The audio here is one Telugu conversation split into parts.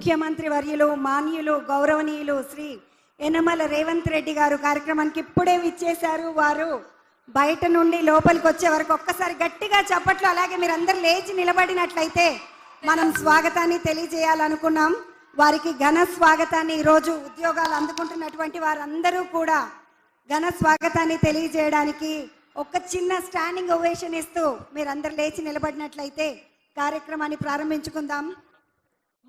ముఖ్యమంత్రి వర్యులు మాన్యులు గౌరవనీయులు శ్రీ యనమల రేవంత్ రెడ్డి గారు కార్యక్రమానికి ఇప్పుడే విచ్చేశారు వారు. బయట నుండి లోపలికి వచ్చే వరకు ఒక్కసారి గట్టిగా చప్పట్లు అలాగే మీరు అందరు లేచి నిలబడినట్లయితే మనం స్వాగతాన్ని తెలియజేయాలనుకున్నాం. వారికి ఘన స్వాగతాన్ని ఈరోజు ఉద్యోగాలు అందుకుంటున్నటువంటి వారందరూ కూడా ఘన స్వాగతాన్ని తెలియజేయడానికి ఒక చిన్న స్టాండింగ్ ఓవేషన్ ఇస్తూ మీరందరు లేచి నిలబడినట్లయితే కార్యక్రమాన్ని ప్రారంభించుకుందాం.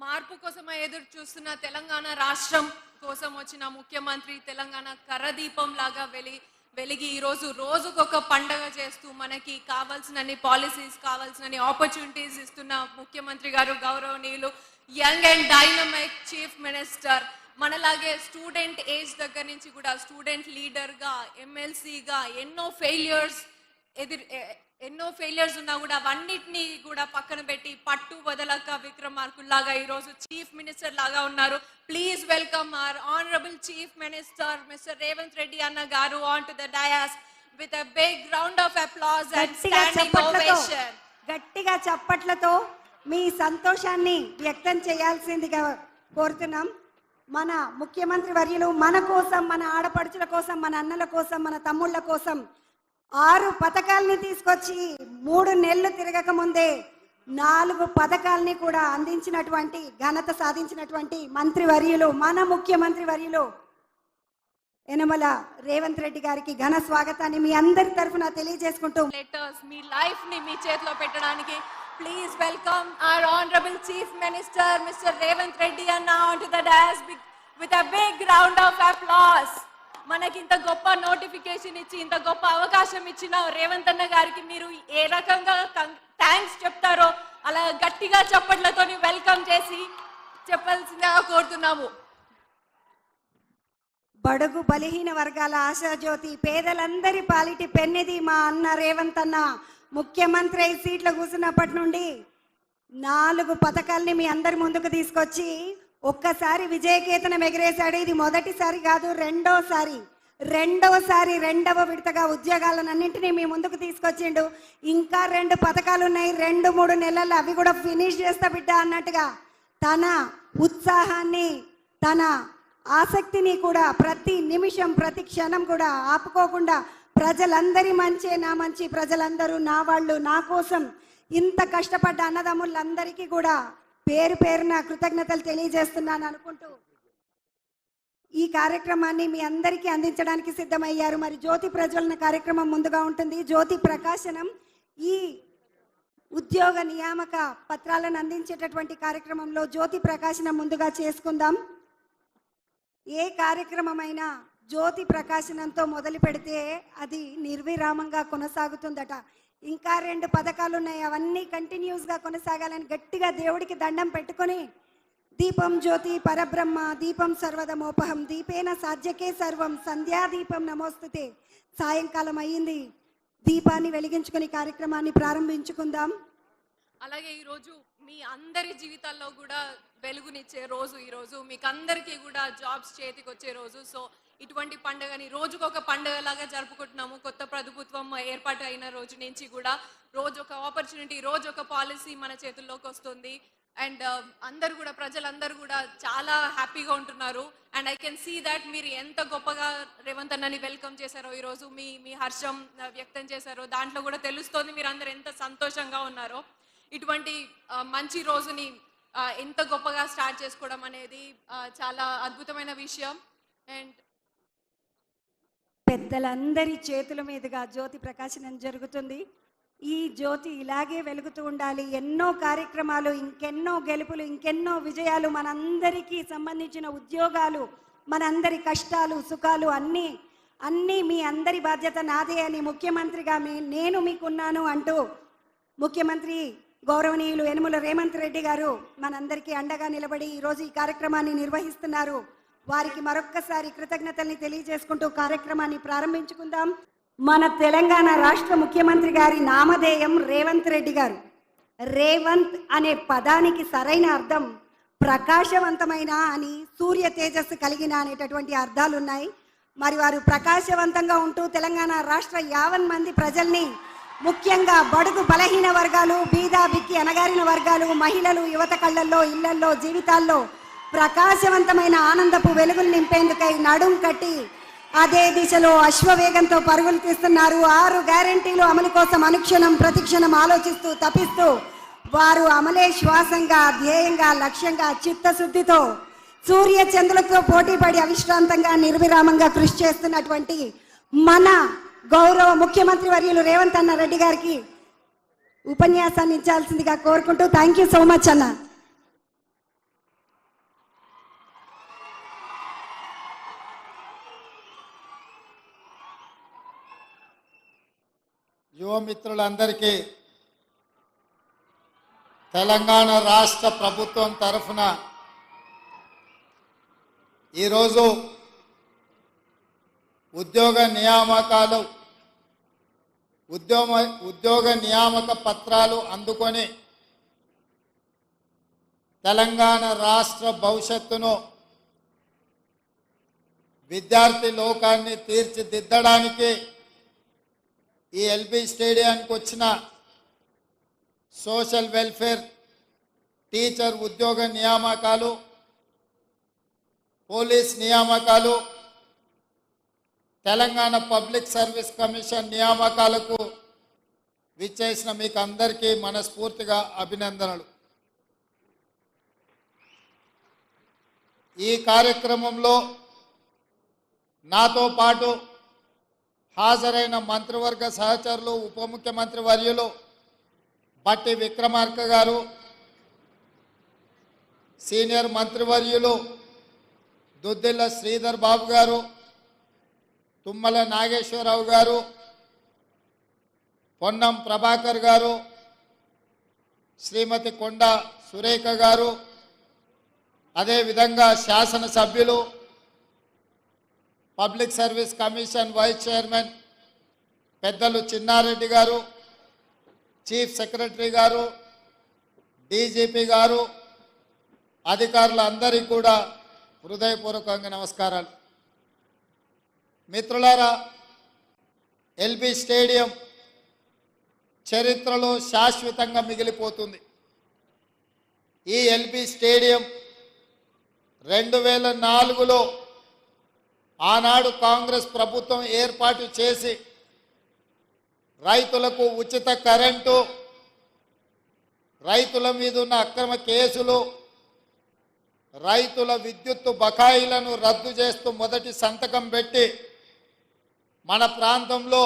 మార్పు కోసం ఎదురు చూస్తున్న తెలంగాణ రాష్ట్రం కోసం వచ్చిన ముఖ్యమంత్రి తెలంగాణ కర్రదీపం లాగా వెలి వెలిగి ఈరోజు రోజుకొక పండగ చేస్తూ మనకి కావాల్సినన్ని పాలసీస్ కావాల్సినన్ని ఆపర్చునిటీస్ ఇస్తున్న ముఖ్యమంత్రి గారు గౌరవనీయులు young and dynamic chief minister. మనలాగే స్టూడెంట్ ఏజ్ దగ్గర నుంచి కూడా స్టూడెంట్ లీడర్గా ఎమ్మెల్సీగా ఎన్నో ఫెయిల్యూర్స్ ఎదురు ఎన్నో ఫెయిలియర్స్ ఉన్నా కూడా అవన్నిటిని కూడా పక్కన పెట్టి పట్టు వదలక విక్రమార్కుల్లాగా ఈరోజు చీఫ్ మినిస్టర్ లాగా ఉన్నారు. Please welcome our honourable chief minister Mister Revanth Reddy అన్న గారు on to the dais with a big round of applause and గట్టిగా స్టాండింగ్ చప్పట్లతో ఓవేషన్ గట్టిగా చప్పట్లతో మీ సంతోషాన్ని వ్యక్తం చేయాల్సిందిగా కోరుతున్నాం. మన ముఖ్యమంత్రి వర్యులు మన కోసం మన ఆడపడుచుల కోసం మన అన్నల కోసం మన తమ్ముళ్ళ కోసం ఆరు పథకాల్ని తీసుకొచ్చి మూడు నెలలు తిరగక ముందే నాలుగు పథకాల్ని కూడా అందించినటువంటి ఘనత సాధించినటువంటి మంత్రి వర్యులు మన ముఖ్యమంత్రి వర్యులు యనమల రేవంత్ రెడ్డి గారికి ఘన స్వాగతాన్ని మీ అందరి తరఫున తెలియజేసుకుంటూ లెటర్స్ మీ లైఫ్ని మీ చేతిలో పెట్టడానికి please welcome our honourable chief minister Mister Revanth Reddy అన్న on to the dais with a big round of applause మనకి ఇంత గొప్ప నోటిఫికేషన్ ఇచ్చి ఇంత గొప్ప అవకాశం ఇచ్చిన రేవంత్ అన్న గారికి మీరు ఏ రకంగా థ్యాంక్స్ చెప్తారో అలా గట్టిగా చప్పట్లతో వెల్కమ్ చేసి చెప్పాల్సిందిగా కోరుతున్నాము. బడుగు బలహీన వర్గాల ఆశాజ్యోతి పేదలందరి పాలిటి పెన్నిది మా అన్న రేవంత్ అన్న. ముఖ్యమంత్రి అయి సీట్లో కూర్చున్నప్పటి నుండి నాలుగు పథకాల్ని మీ అందరి ముందుకు తీసుకొచ్చి ఒక్కసారి విజయకేతనం ఎగిరేశాడు. ఇది మొదటిసారి కాదు రెండోసారి. రెండవసారి రెండవ విడతగా ఉద్యోగాలన్నింటినీ మీ ముందుకు తీసుకొచ్చిండు. ఇంకా రెండు పథకాలు ఉన్నాయి రెండు మూడు నెలలు అవి కూడా ఫినిష్ చేస్తా బిడ్డ అన్నట్టుగా తన ఉత్సాహాన్ని తన ఆసక్తిని కూడా ప్రతి నిమిషం ప్రతి క్షణం కూడా ఆపుకోకుండా ప్రజలందరి మంచే నా మంచి ప్రజలందరూ నా వాళ్ళు నా కోసం ఇంత కష్టపడ్డ అన్నదమ్ములందరికీ కూడా పేరు పేరున కృతజ్ఞతలు తెలియజేస్తున్నాను అనుకుంటూ ఈ కార్యక్రమాన్ని మీ అందరికీ అందించడానికి సిద్ధమయ్యారు. మరి జ్యోతి ప్రజ్వలన కార్యక్రమం ముందుగా ఉంటుంది. జ్యోతి ప్రకాశనం ఈ ఉద్యోగ నియామక పత్రాలను అందించేటటువంటి కార్యక్రమంలో జ్యోతి ప్రకాశనం ముందుగా చేసుకుందాం. ఏ కార్యక్రమమైనా జ్యోతి ప్రకాశనంతో మొదలు పెడితే అది నిర్విరామంగా కొనసాగుతుందట. ఇంకా రెండు పథకాలు ఉన్నాయి అవన్నీ కంటిన్యూస్గా కొనసాగాలని గట్టిగా దేవుడికి దండం పెట్టుకొని దీపం జ్యోతి పరబ్రహ్మ దీపం సర్వదమోపహం దీపేన సాధ్యకే సర్వం సంధ్యాదీపం నమోస్తుతే సాయంకాలం అయ్యింది. దీపాన్ని వెలిగించుకుని కార్యక్రమాన్ని ప్రారంభించుకుందాం. అలాగే ఈరోజు మీ అందరి జీవితాల్లో కూడా వెలుగునిచ్చే రోజు ఈరోజు. మీకు అందరికీ కూడా జాబ్స్ చేతికి వచ్చే రోజు. సో ఇటువంటి పండుగని రోజుకొక పండుగలాగా జరుపుకుంటున్నాము. కొత్త ప్రభుత్వం ఏర్పాటు అయిన రోజు నుంచి కూడా రోజు ఒక ఆపర్చునిటీ రోజు ఒక పాలసీ మన చేతుల్లోకి వస్తుంది. అండ్ uh, అందరు కూడా ప్రజలందరూ కూడా చాలా హ్యాపీగా ఉంటున్నారు. And I can see that మీరు ఎంత గొప్పగా రేవంత్ అన్నని వెల్కమ్ చేశారో ఈరోజు మీ మీ హర్షం uh, వ్యక్తం చేశారో దాంట్లో కూడా తెలుస్తోంది మీరు అందరు ఎంత సంతోషంగా ఉన్నారో. ఇటువంటి uh, మంచి రోజుని ఎంత గొప్పగా స్టార్ట్ చేసుకోవడం అనేది చాలా అద్భుతమైన విషయం. అండ్ పెద్దలందరి చేతుల మీదుగా జ్యోతి ప్రకాశనం జరుగుతుంది. ఈ జ్యోతి ఇలాగే వెలుగుతూ ఉండాలి. ఎన్నో కార్యక్రమాలు ఇంకెన్నో గెలుపులు ఇంకెన్నో విజయాలు మనందరికీ సంబంధించిన ఉద్యోగాలు మనందరి కష్టాలు సుఖాలు అన్నీ అన్నీ మీ అందరి బాధ్యత నాదే అని ముఖ్యమంత్రిగా మీ నేను మీకున్నాను అంటూ ముఖ్యమంత్రి గౌరవనీయులు యనుమల రేవంత్ రెడ్డి గారు మనందరికీ అండగా నిలబడి ఈరోజు ఈ కార్యక్రమాన్ని నిర్వహిస్తున్నారు. వారికి మరొక్కసారి కృతజ్ఞతల్ని తెలియజేసుకుంటూ కార్యక్రమాన్ని ప్రారంభించుకుందాం. మన తెలంగాణ రాష్ట్ర ముఖ్యమంత్రి గారి నామధేయం రేవంత్ రెడ్డి గారు. రేవంత్ అనే పదానికి సరైన అర్థం ప్రకాశవంతమైన అని సూర్య తేజస్సు కలిగిన అనేటటువంటి అర్థాలు ఉన్నాయి మరి వారు ప్రకాశవంతంగా ఉంటూ తెలంగాణ రాష్ట్ర యావన్ మంది ప్రజల్ని ముఖ్యంగా బడుగు బలహీన వర్గాలు బీదా బిక్కి అనగారిన వర్గాలు మహిళలు యువత కళ్ళల్లో ఇళ్ళల్లో జీవితాల్లో ప్రకాశవంతమైన ఆనందపు వెలుగులు నింపేందుకై నడుం కట్టి అదే దిశలో అశ్వవేగంతో పరుగులు తీస్తున్నారు. ఆరు గ్యారంటీలు అమలు కోసం అనుక్షణం ప్రతిక్షణం ఆలోచిస్తూ తపిస్తూ వారు అమలే శ్వాసంగా ధ్యేయంగా లక్ష్యంగా చిత్తశుద్ధితో సూర్య చంద్రులతో పోటీపడి అవిశ్రాంతంగా నిర్విరామంగా కృషి చేస్తున్నటువంటి మన గౌరవ ముఖ్యమంత్రి వర్యులు రేవంత్ అన్న రెడ్డి గారికి ఉపన్యాసాన్ని ఇచ్చాల్సిందిగా కోరుకుంటూ థ్యాంక్ యూ సో మచ్ అన్న. యువమిత్రులందరికీ తెలంగాణ రాష్ట్ర ప్రభుత్వం తరఫున ఈరోజు ఉద్యోగ నియామకాలు ఉద్యోగ ఉద్యోగ నియామక పత్రాలు అందుకొని తెలంగాణ రాష్ట్ర భవిష్యత్తును విద్యార్థి లోకాన్ని తీర్చిదిద్దడానికి ఈ ఎల్బీ స్టేడియానికి వచ్చిన సోషల్ వెల్ఫేర్ టీచర్ ఉద్యోగ నియామకాలు పోలీస్ నియామకాలు తెలంగాణ పబ్లిక్ సర్వీస్ కమిషన్ నియామకాలకు విచ్చేసిన మీకు అందరికీ మనస్ఫూర్తిగా అభినందనలు. ఈ కార్యక్రమంలో నాతో పాటు హాజరైన మంత్రివర్గ సహచరులు ఉప ముఖ్యమంత్రి వర్యులు బట్టి విక్రమార్క గారు సీనియర్ మంత్రివర్యులు దుద్దిల్ల శ్రీధర్ బాబు గారు తుమ్మల నాగేశ్వరరావు గారు పొన్నం ప్రభాకర్ గారు శ్రీమతి కొండ సురేఖ గారు అదేవిధంగా శాసనసభ్యులు public service commission vice chairman పెద్దలు చిన్నారెడ్డి గారు చీఫ్ సెక్రటరీ గారు డీజీపీ గారు అధికారులందరికీ కూడా హృదయపూర్వకంగా నమస్కారాలు. మిత్రులారా ఎల్బీ స్టేడియం చరిత్రలో శాశ్వతంగా మిగిలిపోతుంది. ఈ ఎల్బీ స్టేడియం రెండు వేల నాలుగులో ఆనాడు కాంగ్రెస్ ప్రభుత్వం ఏర్పాటు చేసి రైతులకు ఉచిత కరెంటు రైతుల మీద ఉన్న అక్రమ కేసులు రైతుల విద్యుత్తు బకాయిలను రద్దు చేస్తూ మొదటి సంతకం పెట్టి మన ప్రాంతంలో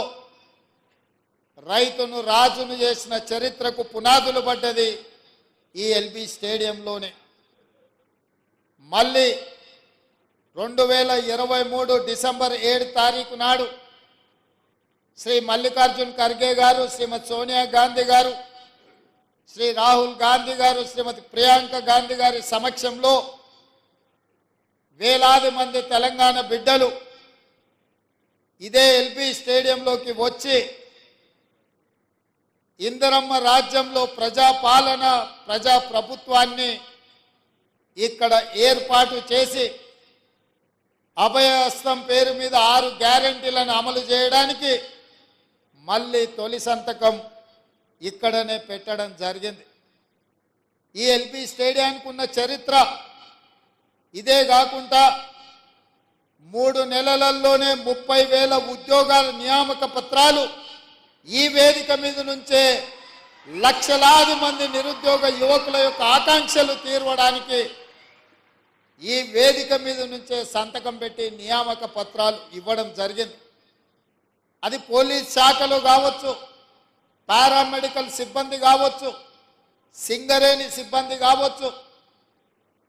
రైతును రాజును చేసిన చరిత్రకు పునాదులు పడ్డది ఈ ఎల్బీ స్టేడియంలోనే. మళ్ళీ రెండు వేల ఇరవై మూడు డిసెంబర్ ఏడు తారీఖు నాడు శ్రీ మల్లికార్జున్ ఖర్గే గారు శ్రీమతి సోనియా గాంధీ గారు శ్రీ రాహుల్ గాంధీ గారు శ్రీమతి ప్రియాంక గాంధీ గారి సమక్షంలో వేలాది మంది తెలంగాణ బిడ్డలు ఇదే ఎల్బీ స్టేడియంలోకి వచ్చి ఇందిరమ్మ రాజ్యంలో ప్రజాపాలన ప్రజా ప్రభుత్వాన్ని ఇక్కడ ఏర్పాటు చేసి అభయహస్తం పేరు మీద ఆరు గ్యారంటీలను అమలు చేయడానికి మళ్ళీ తొలి సంతకం ఇక్కడనే పెట్టడం జరిగింది. ఈ ఎల్పి స్టేడియానికి ఉన్న చరిత్ర ఇదే కాకుండా మూడు నెలలలోనే ముప్పై వేల ఉద్యోగాల నియామక పత్రాలు ఈ వేదిక మీద నుంచే లక్షలాది మంది నిరుద్యోగ యువకుల యొక్క ఆకాంక్షలు తీర్వడానికి ఈ వేదిక మీద నుంచే సంతకం పెట్టి నియామక పత్రాలు ఇవ్వడం జరిగింది. అది పోలీస్ శాఖలు కావచ్చు పారామెడికల్ సిబ్బంది కావచ్చు సింగరేణి సిబ్బంది కావచ్చు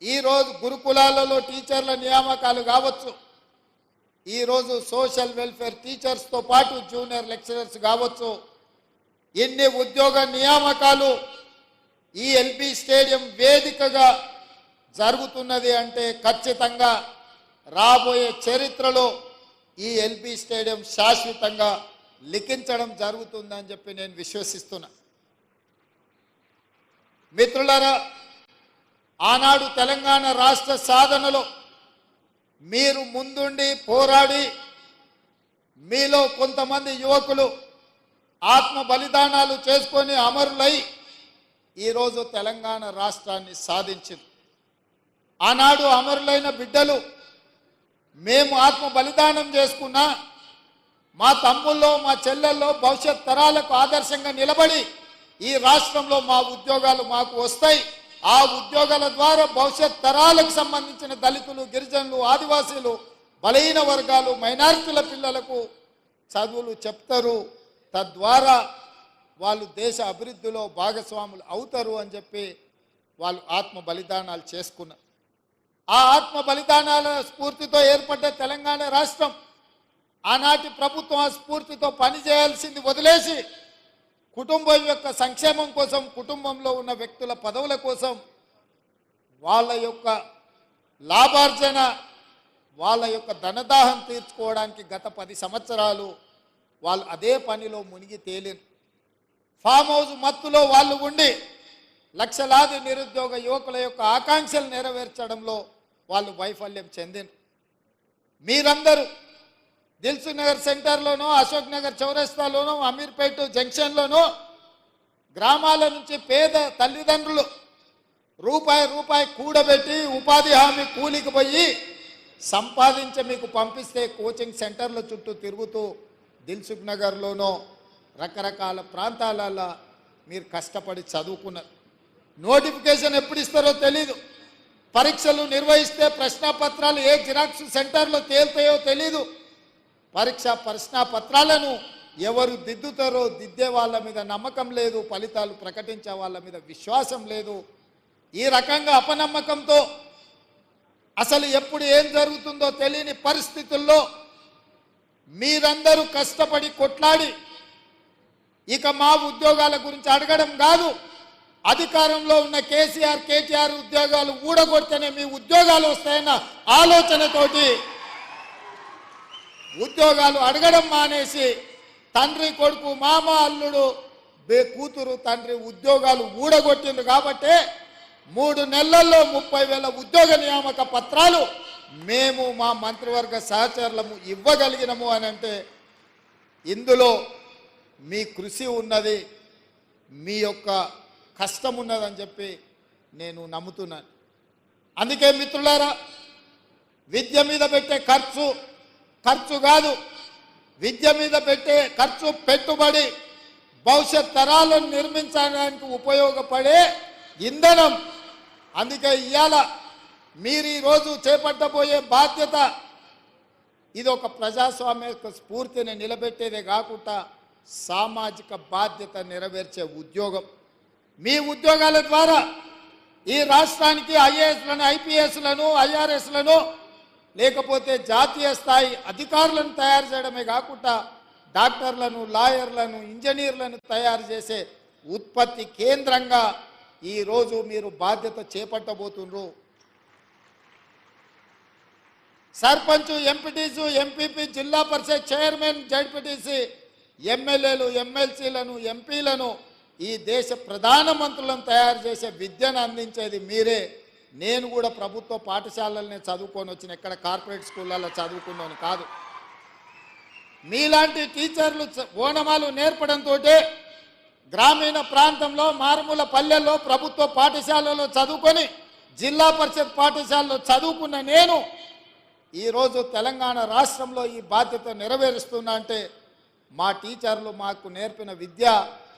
ఈరోజు గురుకులాలలో టీచర్ల నియామకాలు కావచ్చు ఈరోజు సోషల్ వెల్ఫేర్ టీచర్స్తో పాటు జూనియర్ లెక్చరర్స్ కావచ్చు ఎన్ని ఉద్యోగ నియామకాలు ఈ ఎల్బీ స్టేడియం వేదికగా జరుగుతున్నది అంటే ఖచ్చితంగా రాబోయే చరిత్రలో ఈ ఎల్బీ స్టేడియం శాశ్వతంగా లిఖించడం జరుగుతుందని చెప్పి నేను విశ్వసిస్తున్నా. మిత్రులరా ఆనాడు తెలంగాణ రాష్ట్ర సాధనలో మీరు ముందుండి పోరాడి మీలో కొంతమంది యువకులు ఆత్మ బలిదానాలు చేసుకొని అమరులై ఈరోజు తెలంగాణ రాష్ట్రాన్ని సాధించింది. ఆనాడు అమరులైన బిడ్డలు మేము ఆత్మ బలిదానం చేసుకున్నా మా తమ్ముల్లో మా చెల్లెల్లో భవిష్యత్ తరాలకు ఆదర్శంగా నిలబడి ఈ రాష్ట్రంలో మా ఉద్యోగాలు మాకు వస్తాయి. ఆ ఉద్యోగాల ద్వారా భవిష్యత్ తరాలకు సంబంధించిన దళితులు గిరిజనులు ఆదివాసీలు బలహీన వర్గాలు మైనారిటీల పిల్లలకు చదువులు చెప్తారు. తద్వారా వాళ్ళు దేశ అభివృద్ధిలో భాగస్వాములు అవుతారు అని చెప్పి వాళ్ళు ఆత్మ బలిదానాలు చేసుకున్నారు ఆ ఆత్మ బలిదానాల స్ఫూర్తితో ఏర్పడ్డ తెలంగాణ రాష్ట్రం ఆనాటి ప్రభుత్వం ఆ స్ఫూర్తితో పనిచేయాల్సింది వదిలేసి కుటుంబం యొక్క సంక్షేమం కోసం కుటుంబంలో ఉన్న వ్యక్తుల పదవుల కోసం వాళ్ళ యొక్క లాభార్జన వాళ్ళ యొక్క ధనదాహం తీర్చుకోవడానికి గత పది సంవత్సరాలు వాళ్ళు అదే పనిలో మునిగి తేలిన ఫామ్ హౌస్ మత్తులో వాళ్ళు ఉండి లక్షలాది నిరుద్యోగ యువకుల యొక్క ఆకాంక్షలు నెరవేర్చడంలో వాళ్ళు వైఫల్యం చెందిన మీరందరూ దిల్సు నగర్ సెంటర్లోనో అశోక్ నగర్ చౌరస్తాలోనో అమీర్పేట జంక్షన్లోనో గ్రామాల నుంచి పేద తల్లిదండ్రులు రూపాయి రూపాయి కూడబెట్టి ఉపాధి హామీ కూలికి పోయి సంపాదించి మీకు పంపిస్తే కోచింగ్ సెంటర్ల చుట్టూ తిరుగుతూ దిల్సుఖ్ నగర్లోనో రకరకాల ప్రాంతాలలో మీరు కష్టపడి చదువుకున్నారు. నోటిఫికేషన్ ఎప్పుడు ఇస్తారో తెలీదు. పరీక్షలు నిర్వహిస్తే ప్రశ్నాపత్రాలు ఏ జిరాక్స్ సెంటర్లో తేలుతాయో తెలీదు. పరీక్ష ప్రశ్నాపత్రాలను ఎవరు దిద్దుతారో దిద్దే వాళ్ళ మీద నమ్మకం లేదు ఫలితాలు ప్రకటించే వాళ్ళ మీద విశ్వాసం లేదు. ఈ రకంగా అపనమ్మకంతో అసలు ఎప్పుడు ఏం జరుగుతుందో తెలియని పరిస్థితుల్లో మీరందరూ కష్టపడి కొట్లాడి ఇక మా ఉద్యోగాల గురించి అడగడం కాదు. అధికారంలో ఉన్న కేసీఆర్ కేటీఆర్ ఉద్యోగాలు ఊడగొడితేనే మీ ఉద్యోగాలు వస్తాయన్న ఆలోచనతోటి ఉద్యోగాలు అడగడం మానేసి తండ్రి కొడుకు మామ అల్లుడు బే కూతురు తండ్రి ఉద్యోగాలు ఊడగొట్టింది కాబట్టి మూడు నెలల్లో ముప్పై వేల ఉద్యోగ నియామక పత్రాలు మేము మా మంత్రివర్గ సహచరులము ఇవ్వగలిగినము అని అంటే ఇందులో మీ కృషి ఉన్నది మీ యొక్క కష్టం ఉన్నదని చెప్పి నేను నమ్ముతున్నాను. అందుకే మిత్రులారా విద్య మీద పెట్టే ఖర్చు ఖర్చు కాదు. విద్య మీద పెట్టే ఖర్చు పెట్టుబడి భవిష్యత్ తరాలను నిర్మించడానికి ఉపయోగపడే ఇంధనం. అందుకే ఇవాళ మీరు ఈరోజు చేపట్టబోయే బాధ్యత ఇది ఒక ప్రజాస్వామ్య స్ఫూర్తిని నిలబెట్టేదే కాకుండా సామాజిక బాధ్యత నెరవేర్చే ఉద్యోగం. మీ ఉద్యోగాల ద్వారా ఈ రాష్ట్రానికి ఐఏఎస్లను ఐపీఎస్లను ఐఆర్ఎస్లను లేకపోతే జాతీయ స్థాయి అధికారులను తయారు చేయడమే కాకుండా డాక్టర్లను లాయర్లను ఇంజనీర్లను తయారు చేసే ఉత్పత్తి కేంద్రంగా ఈరోజు మీరు బాధ్యత చేపట్టబోతున్నారు సర్పంచ్ ఎంపీటీసు ఎంపీపీ జిల్లా పరిషత్ చైర్మన్ జడ్పీటీసీ ఎమ్మెల్యేలు ఎమ్మెల్సీలను ఎంపీలను ఈ దేశ ప్రధానమంత్రులను తయారు చేసే విద్యను అందించేది మీరే. నేను కూడా ప్రభుత్వ పాఠశాలలనే చదువుకొని వచ్చిన ఎక్కడ కార్పొరేట్ స్కూళ్ళల్లో చదువుకున్నాను కాదు. మీలాంటి టీచర్లు ఓనమాలు నేర్పడంతో గ్రామీణ ప్రాంతంలో మారుమూల పల్లెల్లో ప్రభుత్వ పాఠశాలలో చదువుకొని జిల్లా పరిషత్ పాఠశాలలో చదువుకున్న నేను ఈరోజు తెలంగాణ రాష్ట్రంలో ఈ బాధ్యత నెరవేరుస్తున్నా అంటే మా టీచర్లు మాకు నేర్పిన విద్య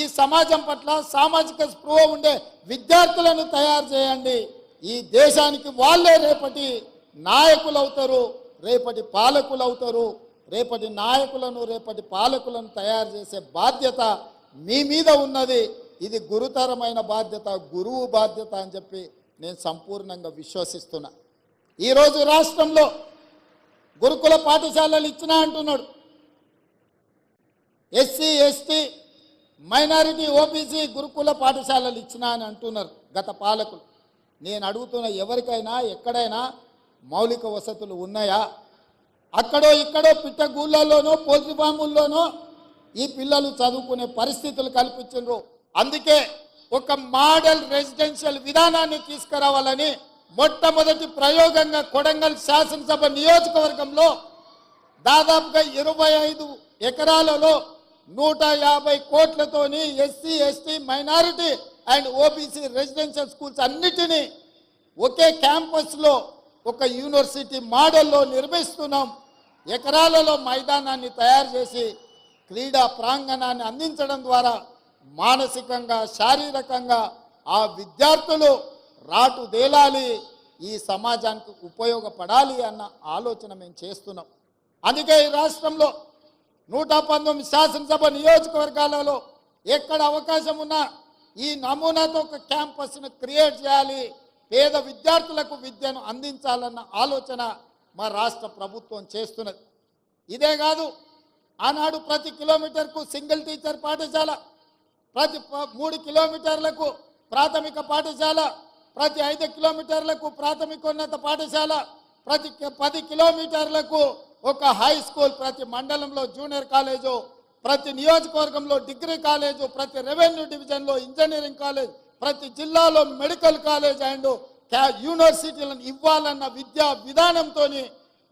ఈ సమాజం పట్ల సామాజిక స్పృహ ఉండే విద్యార్థులను తయారు చేయండి. ఈ దేశానికి వాళ్ళే రేపటి నాయకులు అవుతారు రేపటి పాలకులు అవుతారు రేపటి నాయకులను రేపటి పాలకులను తయారు చేసే బాధ్యత మీ మీద ఉన్నది. ఇది గురుతరమైన బాధ్యత గురువు బాధ్యత అని చెప్పి నేను సంపూర్ణంగా విశ్వసిస్తున్నా. ఈరోజు రాష్ట్రంలో గురుకుల పాఠశాలలు ఇచ్చినా అంటున్నాడు. ఎస్సీ ఎస్టీ మైనారిటీ ఓబీసీ గురుకుల పాఠశాలలు ఇచ్చినా అని అంటున్నారు గత పాలకులు. నేను అడుగుతున్న ఎవరికైనా ఎక్కడైనా మౌలిక వసతులు ఉన్నాయా? అక్కడో ఇక్కడో పిట్టగూళ్ళలోనో పోల్ట్రీ ఫాముల్లోనో ఈ పిల్లలు చదువుకునే పరిస్థితులు కల్పించారు అందుకే ఒక మోడల్ రెసిడెన్షియల్ విధానాన్ని తీసుకురావాలని మొట్టమొదటి ప్రయోగంగా కొడంగల్ శాసనసభ నియోజకవర్గంలో దాదాపుగా ఇరవై ఐదు ఎకరాలలో నూట యాభై కోట్లతోని SC ST minority and OBC residential schools అన్నిటినీ ఒకే క్యాంపస్లో ఒక యూనివర్సిటీ మోడల్లో నిర్మిస్తున్నాం. ఎకరాలలో మైదానాన్ని తయారు చేసి క్రీడా ప్రాంగణాన్ని అందించడం ద్వారా మానసికంగా శారీరకంగా ఆ విద్యార్థులు రాటు దేలాలి ఈ సమాజానికి ఉపయోగపడాలి అన్న ఆలోచన మేము చేస్తున్నాం. అందుకే ఈ రాష్ట్రంలో నూట పంతొమ్మిది శాసనసభ నియోజకవర్గాలలో ఎక్కడ అవకాశం ఉన్నా ఈ నమూనాతో ఒక క్యాంపస్ను క్రియేట్ చేయాలి. పేద విద్యార్థులకు విద్యను అందించాలన్న ఆలోచన మా రాష్ట్ర ప్రభుత్వం చేస్తున్నది. ఇదే కాదు ఆనాడు ప్రతి కిలోమీటర్కు సింగిల్ టీచర్ పాఠశాల ప్రతి మూడు కిలోమీటర్లకు ప్రాథమిక పాఠశాల ప్రతి ఐదు కిలోమీటర్లకు ప్రాథమికోన్నత పాఠశాల ప్రతి పది కిలోమీటర్లకు ఒక హై స్కూల్ ప్రతి మండలంలో జూనియర్ కాలేజు ప్రతి నియోజకవర్గంలో డిగ్రీ కాలేజు ప్రతి రెవెన్యూ డివిజన్లో ఇంజనీరింగ్ కాలేజ్ ప్రతి జిల్లాలో మెడికల్ కాలేజ్ అండ్ క్యా- యూనివర్సిటీలను ఇవ్వాలన్న విద్యా విధానంతో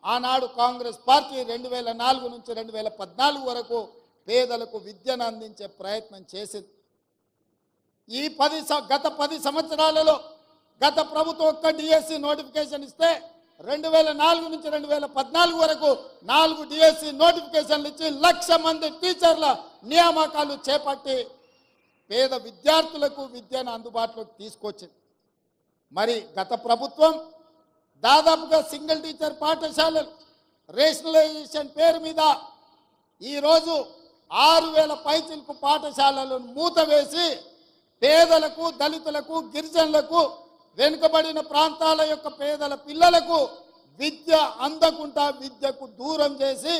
ఆనాడు కాంగ్రెస్ పార్టీ రెండు వేల నాలుగు నుంచి రెండు వేల పద్నాలుగు వరకు పేదలకు విద్యను అందించే ప్రయత్నం చేసింది. ఈ పది స- గత పది సంవత్సరాలలో గత ప్రభుత్వం ఒక్క డిఎస్సి నోటిఫికేషన్ ఇస్తే రెండు వేల నాలుగు నుంచి రెండు వేల పద్నాలుగు వరకు నాలుగు డిఎస్సి నోటిఫికేషన్లు ఇచ్చి లక్ష మంది టీచర్ల నియామకాలు చేపట్టి పేద విద్యార్థులకు విద్యను అందుబాటులోకి తీసుకొచ్చింది. మరి గత ప్రభుత్వం దాదాపుగా సింగిల్ టీచర్ పాఠశాలలు రేషనలైజేషన్ పేరు మీద ఈరోజు ఆరు వేల పైచిల్పు పాఠశాలలను మూతవేసి పేదలకు దళితులకు గిరిజనులకు వెనుకబడిన ప్రాంతాల యొక్క పేదల పిల్లలకు విద్య అందకుండా విద్యకు దూరం చేసి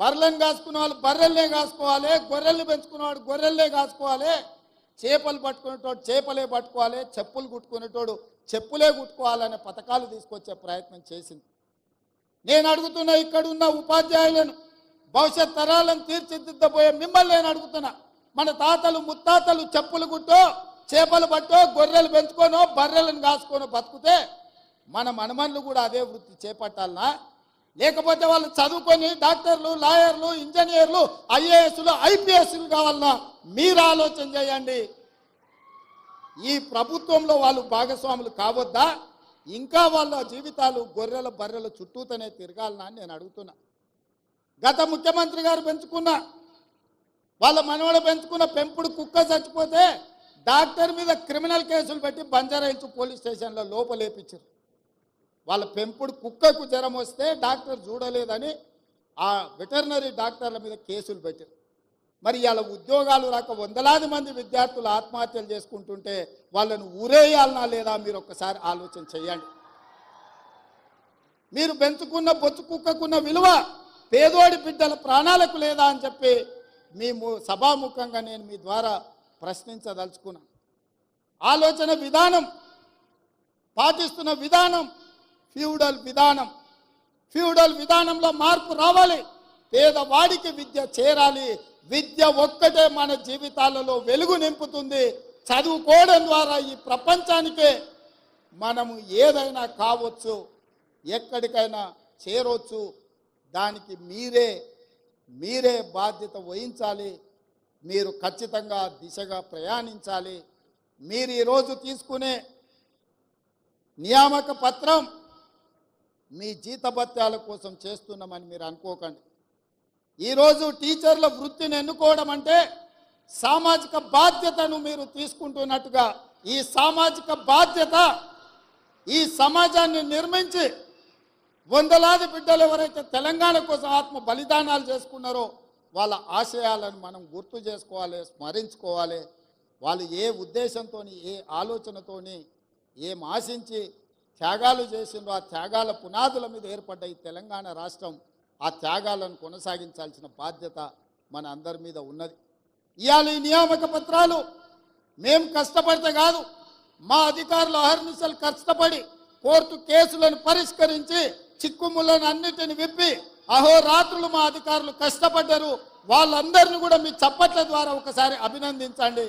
బర్రెలను కాసుకున్న వాళ్ళు బర్రెల్నే కాసుకోవాలి గొర్రెల్ని పెంచుకున్నవాడు గొర్రెల్నే కాసుకోవాలి చేపలు పట్టుకునేటోడు చేపలే పట్టుకోవాలి చెప్పులు కుట్టుకునేటోడు చెప్పులే కుట్టుకోవాలనే పథకాలు తీసుకొచ్చే ప్రయత్నం చేసింది. నేను అడుగుతున్న ఇక్కడ ఉన్న ఉపాధ్యాయులను భవిష్యత్ తరాలను తీర్చిదిద్దబోయే మిమ్మల్ని నేను అడుగుతున్నా. మన తాతలు ముత్తాతలు చెప్పులు కుట్టో చేపలు పట్టో గొర్రెలు పెంచుకోనో బర్రెలను కాసుకోనో బతుకుతే మన మనమన్లు కూడా అదే వృత్తి చేపట్టాలనా? లేకపోతే వాళ్ళు చదువుకొని డాక్టర్లు లాయర్లు ఇంజనీర్లు ఐఏఎస్లు ఐపీఎస్లు కావాలన్నా మీరు ఆలోచన చేయండి. ఈ ప్రభుత్వంలో వాళ్ళు భాగస్వాములు కావద్దా? ఇంకా వాళ్ళ జీవితాలు గొర్రెల బర్రెల చుట్టూతోనే తిరగాలనా అని నేను అడుగుతున్నా. గత ముఖ్యమంత్రి గారు పెంచుకున్న వాళ్ళ మనవడు పెంచుకున్న పెంపుడు కుక్క చచ్చిపోతే డాక్టర్ మీద క్రిమినల్ కేసులు పెట్టి బంజారాయిల్స్ పోలీస్ స్టేషన్లో లోపలేపించారు వాళ్ళ పెంపుడు కుక్కకు జ్వరం వస్తే డాక్టర్ చూడలేదని ఆ వెటర్నరీ డాక్టర్ల మీద కేసులు పెట్టారు. మరి ఇవాళ ఉద్యోగాలు రాక వందలాది మంది విద్యార్థులు ఆత్మహత్యలు చేసుకుంటుంటే వాళ్ళను ఊరేయాలనా లేదా మీరు ఒక్కసారి ఆలోచన చేయండి. మీరు పెంచుకున్న బొచ్చు కుక్కకున్న విలువ పేదోడి బిడ్డల ప్రాణాలకు లేదా అని చెప్పి మేము సభాముఖంగా నేను మీ ద్వారా ప్రశ్నించదలుచుకున్నాను ఆలోచన విధానం పాటిస్తున్న విధానం ఫ్యూడల్ విధానం. ఫ్యూడల్ విధానంలో మార్పు రావాలి. పేదవాడికి విద్య చేరాలి. విద్య ఒక్కటే మన జీవితాలలో వెలుగు నింపుతుంది. చదువుకోవడం ద్వారా ఈ ప్రపంచానికే మనము ఏదైనా కావచ్చు ఎక్కడికైనా చేరవచ్చు దానికి మీరే మీరే బాధ్యత వహించాలి. మీరు ఖచ్చితంగా దిశగా ప్రయాణించాలి. మీరు ఈరోజు తీసుకునే నియామక పత్రం మీ జీతభత్యాల కోసం చేస్తున్నామని మీరు అనుకోకండి. ఈరోజు టీచర్ల వృత్తిని ఎన్నుకోవడం అంటే సామాజిక బాధ్యతను మీరు తీసుకుంటున్నట్టుగా ఈ సామాజిక బాధ్యత ఈ సమాజాన్ని నిర్మించి వందలాది బిడ్డలు ఎవరైతే తెలంగాణ కోసం ఆత్మ బలిదానాలు చేసుకున్నారో వాళ్ళ ఆశయాలను మనం గుర్తు చేసుకోవాలి స్మరించుకోవాలి. వాళ్ళు ఏ ఉద్దేశంతో ఏ ఆలోచనతోని ఏం ఆశించి త్యాగాలు చేసిండ్రో ఆ త్యాగాల పునాదుల మీద ఏర్పడ్డ ఈ తెలంగాణ రాష్ట్రం ఆ త్యాగాలను కొనసాగించాల్సిన బాధ్యత మన అందరి మీద ఉన్నది. ఇవాళ ఈ నియామక పత్రాలు మేం కష్టపడితే కాదు మా అధికారులు అహర్నిశలు కష్టపడి కోర్టు కేసులను పరిష్కరించి చిక్కుములను అన్నిటిని విప్పి అహోరాత్రులు మా అధికారులు కష్టపడ్డారు. వాళ్ళందరినీ కూడా మీ చప్పట్ల ద్వారా ఒకసారి అభినందించండి.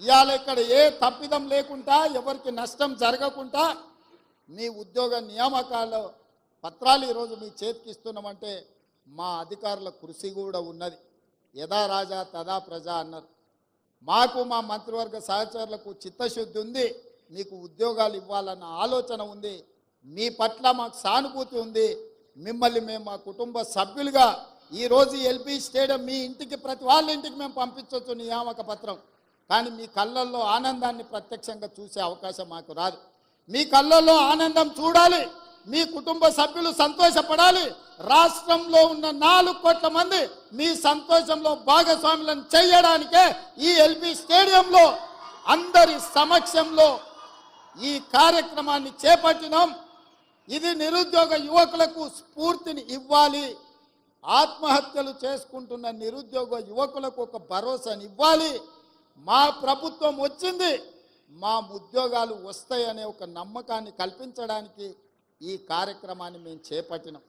ఇవాళ ఇక్కడ ఏ తప్పిదం లేకుండా ఎవరికి నష్టం జరగకుండా మీ ఉద్యోగ నియామకాల పత్రాలు ఈరోజు మీ చేతికి ఇస్తున్నామంటే మా అధికారుల కృషి కూడా ఉన్నది. యథా రాజా తదా ప్రజ అన్నారు. మాకు మా మంత్రివర్గ సహచరులకు చిత్తశుద్ధి ఉంది. మీకు ఉద్యోగాలు ఇవ్వాలన్న ఆలోచన ఉంది. మీ పట్ల మాకు సానుభూతి ఉంది. మిమ్మల్ని మేము మా కుటుంబ సభ్యులుగా ఈరోజు ఎల్పి స్టేడియం మీ ఇంటికి ప్రతి వాళ్ళ ఇంటికి మేము పంపించవచ్చు నియామక పత్రం. కానీ మీ కళ్ళల్లో ఆనందాన్ని ప్రత్యక్షంగా చూసే అవకాశం మాకు రాదు. మీ కళ్ళల్లో ఆనందం చూడాలి. మీ కుటుంబ సభ్యులు సంతోషపడాలి. రాష్ట్రంలో ఉన్న నాలుగు కోట్ల మంది మీ సంతోషంలో భాగస్వాములను చేయడానికే ఈ ఎల్బి స్టేడియంలో అందరి సమక్షంలో ఈ కార్యక్రమాన్ని చేపట్టినాం. ఇది నిరుద్యోగ యువకులకు స్ఫూర్తిని ఇవ్వాలి. ఆత్మహత్యలు చేసుకుంటున్న నిరుద్యోగ యువకులకు ఒక భరోసాని ఇవ్వాలి. మా ప్రభుత్వం వచ్చింది. మా ఉద్యోగాలు వస్తాయనే ఒక నమ్మకాన్ని కల్పించడానికి ఈ కార్యక్రమాన్ని మేము చేపట్టినాం.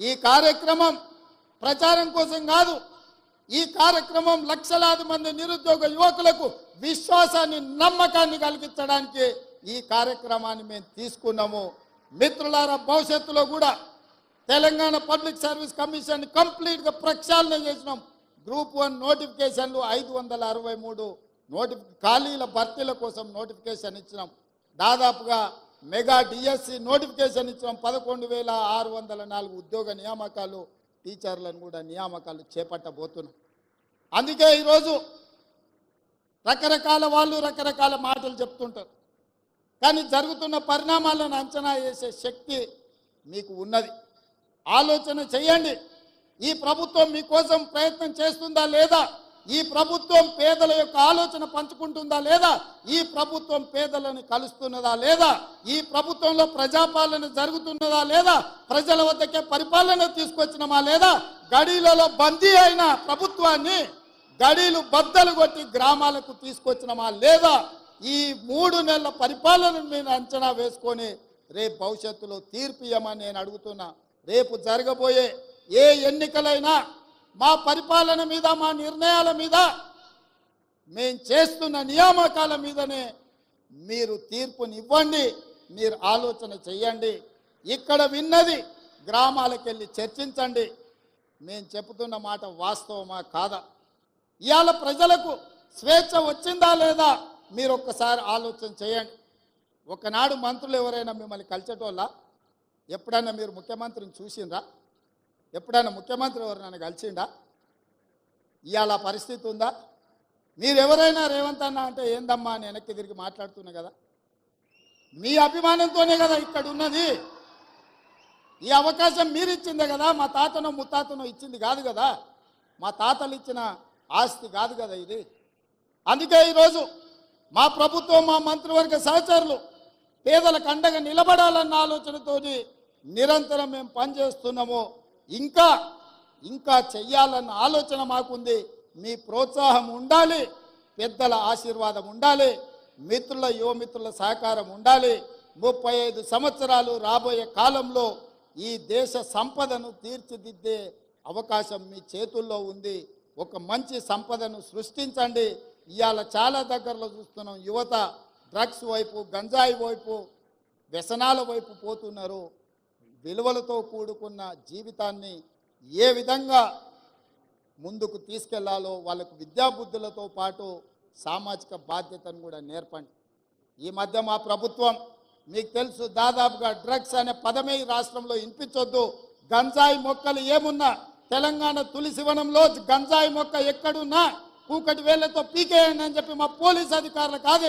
ఈ కార్యక్రమం ప్రచారం కోసం కాదు ఈ కార్యక్రమం లక్షలాది మంది నిరుద్యోగ యువకులకు విశ్వాసాన్ని నమ్మకాన్ని కలిగించడానికి ఈ కార్యక్రమాన్ని మేము తీసుకున్నాము. మిత్రులారా భవిష్యత్తులో కూడా తెలంగాణ పబ్లిక్ సర్వీస్ కమిషన్ కంప్లీట్గా ప్రక్షాళన చేసినాం. గ్రూప్ వన్ నోటిఫికేషన్లు ఐదు వందల అరవై మూడు నోటిఫి ఖాళీల భర్తీల కోసం నోటిఫికేషన్ ఇచ్చినాం. దాదాపుగా మెగా డిఎస్సి నోటిఫికేషన్ ఇచ్చినాం. పదకొండు వేల ఆరు వందల నాలుగు ఉద్యోగ నియామకాలు టీచర్లను కూడా నియామకాలు చేపట్టబోతున్నాం. అందుకే ఈరోజు రకరకాల వాళ్ళు రకరకాల మాటలు చెప్తుంటారు. కానీ జరుగుతున్న పరిణామాలను అంచనా వేసే శక్తి మీకు ఉన్నది. ఆలోచన చేయండి. ఈ ప్రభుత్వం మీకోసం ప్రయత్నం చేస్తుందా లేదా? ఈ ప్రభుత్వం పేదల యొక్క ఆలోచన పంచుకుంటుందా లేదా? ఈ ప్రభుత్వం పేదలను కలుస్తున్నదా లేదా? ఈ ప్రభుత్వంలో ప్రజాపాలన జరుగుతున్నదా లేదా? ప్రజల వద్దకే పరిపాలన తీసుకొచ్చినమా లేదా? గడీలలో బందీ అయిన ప్రభుత్వాన్ని గడీలు బద్దలు కొట్టి గ్రామాలకు తీసుకొచ్చినమా లేదా? ఈ మూడు నెలల పరిపాలనను మీరు అంచనా వేసుకొని రేపు భవిష్యత్తులో తీర్పు ఇవ్వమని నేను అడుగుతున్నా. రేపు జరగబోయే ఏ ఎన్నికలైనా మా పరిపాలన మీద మా నిర్ణయాల మీద మేము చేస్తున్న నియామకాల మీదనే మీరు తీర్పునివ్వండి మీరు ఆలోచన చెయ్యండి. ఇక్కడ విన్నది గ్రామాలకు వెళ్ళి చర్చించండి. మేము చెబుతున్న మాట వాస్తవమా కాదా? ఇవాళ ప్రజలకు స్వేచ్ఛ వచ్చిందా లేదా? మీరు ఒక్కసారి ఆలోచన చేయండి. ఒకనాడు మంత్రులు ఎవరైనా మిమ్మల్ని కలిసేటోళ్ళ? ఎప్పుడైనా మీరు ముఖ్యమంత్రిని చూసిండ్రా? ఎప్పుడైనా ముఖ్యమంత్రి ఎవరైనా కలిసిండా? ఇవాళ పరిస్థితి ఉందా? మీరు ఎవరైనా రేవంత్ అన్న అంటే ఏందమ్మా అని వెనక్కి తిరిగి మాట్లాడుతున్నా కదా? మీ అభిమానంతోనే కదా ఇక్కడ ఉన్నది. ఈ అవకాశం మీరు ఇచ్చిందే కదా మా తాతనో ముత్తాతనో ఇచ్చింది కాదు కదా? మా తాతలు ఇచ్చిన ఆస్తి కాదు కదా ఇది. అందుకే ఈరోజు మా ప్రభుత్వం మా మంత్రివర్గ సహచరులు పేదలకు అండగా నిలబడాలన్న ఆలోచనతోని నిరంతరం మేము పనిచేస్తున్నాము. ఇంకా ఇంకా చెయ్యాలన్న ఆలోచన మాకుంది. మీ ప్రోత్సాహం ఉండాలి పెద్దల ఆశీర్వాదం ఉండాలి మిత్రుల యువమిత్రుల సహకారం ఉండాలి. ముప్పై ఐదు సంవత్సరాలు రాబోయే కాలంలో ఈ దేశ సంపదను తీర్చిదిద్దే అవకాశం మీ చేతుల్లో ఉంది. ఒక మంచి సంపదను సృష్టించండి. ఇవాళ చాలా దగ్గరలో చూస్తున్నాం యువత డ్రగ్స్ వైపు గంజాయి వైపు వ్యసనాల వైపు పోతున్నారు. విలువలతో కూడుకున్న జీవితాన్ని ఏ విధంగా ముందుకు తీసుకెళ్ళాలో వాళ్ళకు విద్యాబుద్ధులతో పాటు సామాజిక బాధ్యతను కూడా నేర్పండి. ఈ మధ్య మా ప్రభుత్వం మీకు తెలుసు దాదాపుగా డ్రగ్స్ అనే పదమే ఈ రాష్ట్రంలో వినిపించొద్దు. గంజాయి మొక్కలు ఏమున్నా తెలంగాణ తులసివనంలో గంజాయి మొక్క ఎక్కడున్నా కూకటి వేళ్ళతో పీకేయండి అని చెప్పి మా పోలీస్ అధికారులకు ఆదేశం